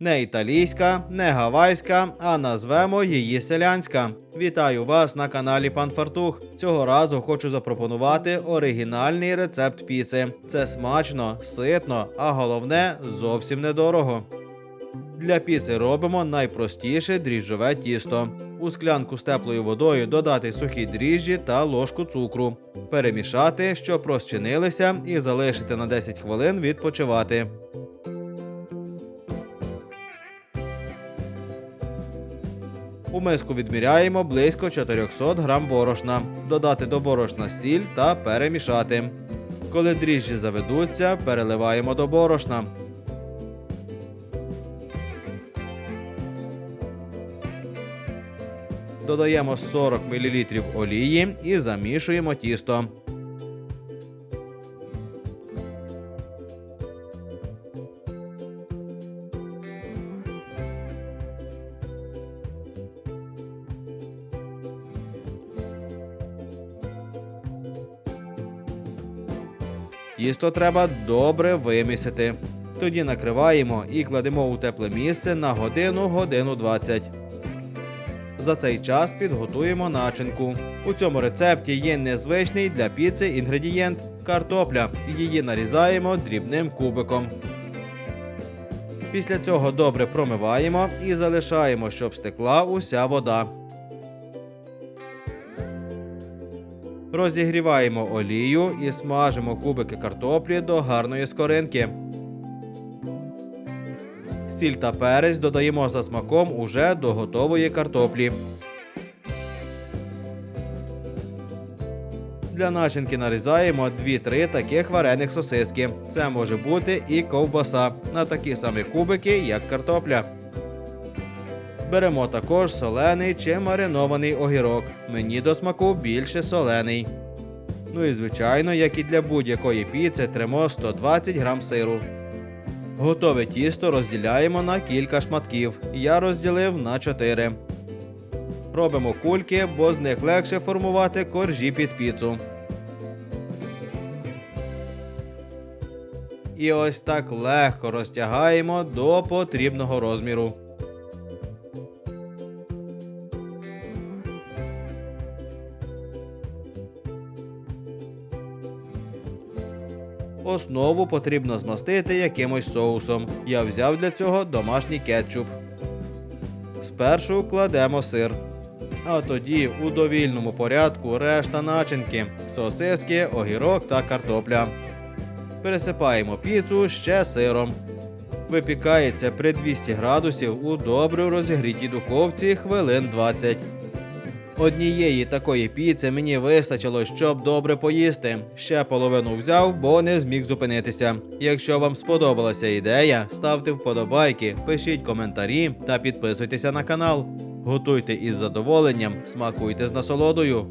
Не італійська, не гавайська, а назвемо її селянська. Вітаю вас на каналі Пан Фартух. Цього разу хочу запропонувати оригінальний рецепт піци. Це смачно, ситно, а головне зовсім недорого. Для піци робимо найпростіше дріжджове тісто. У склянку з теплою водою додати сухі дріжджі та ложку цукру. Перемішати, щоб розчинилися, і залишити на 10 хвилин відпочивати. У миску відміряємо близько 400 грам борошна. Додати до борошна сіль та перемішати. Коли дріжджі заведуться, переливаємо до борошна. Додаємо 40 мл олії і замішуємо тісто. Тісто треба добре вимісити. Тоді накриваємо і кладемо у тепле місце на годину годину 20. За цей час підготуємо начинку. У цьому рецепті є незвичний для піци інгредієнт картопля. Її нарізаємо дрібним кубиком. Після цього добре промиваємо і залишаємо, щоб стекла уся вода. Розігріваємо олію і смажимо кубики картоплі до гарної скоринки. Сіль та перець додаємо за смаком уже до готової картоплі. Для начинки нарізаємо 2-3 таких варених сосиски. Це може бути і ковбаса на такі самі кубики, як картопля. Беремо також солений чи маринований огірок. Мені до смаку більше солений. Ну і звичайно, як і для будь-якої піци, тремо 120 грам сиру. Готове тісто розділяємо на кілька шматків. Я розділив на 4. Робимо кульки, бо з них легше формувати коржі під піцу. І ось так легко розтягаємо до потрібного розміру. Основу потрібно змастити якимось соусом. Я взяв для цього домашній кетчуп. Спершу кладемо сир. А тоді у довільному порядку решта начинки, сосиски, огірок та картопля. Пересипаємо піцу ще сиром. Випікається при 200 градусів у добре розігрітій духовці хвилин 20. Однієї такої піци мені вистачило, щоб добре поїсти. Ще половину взяв, бо не зміг зупинитися. Якщо вам сподобалася ідея, ставте вподобайки, пишіть коментарі та підписуйтеся на канал. Готуйте із задоволенням, смакуйте з насолодою.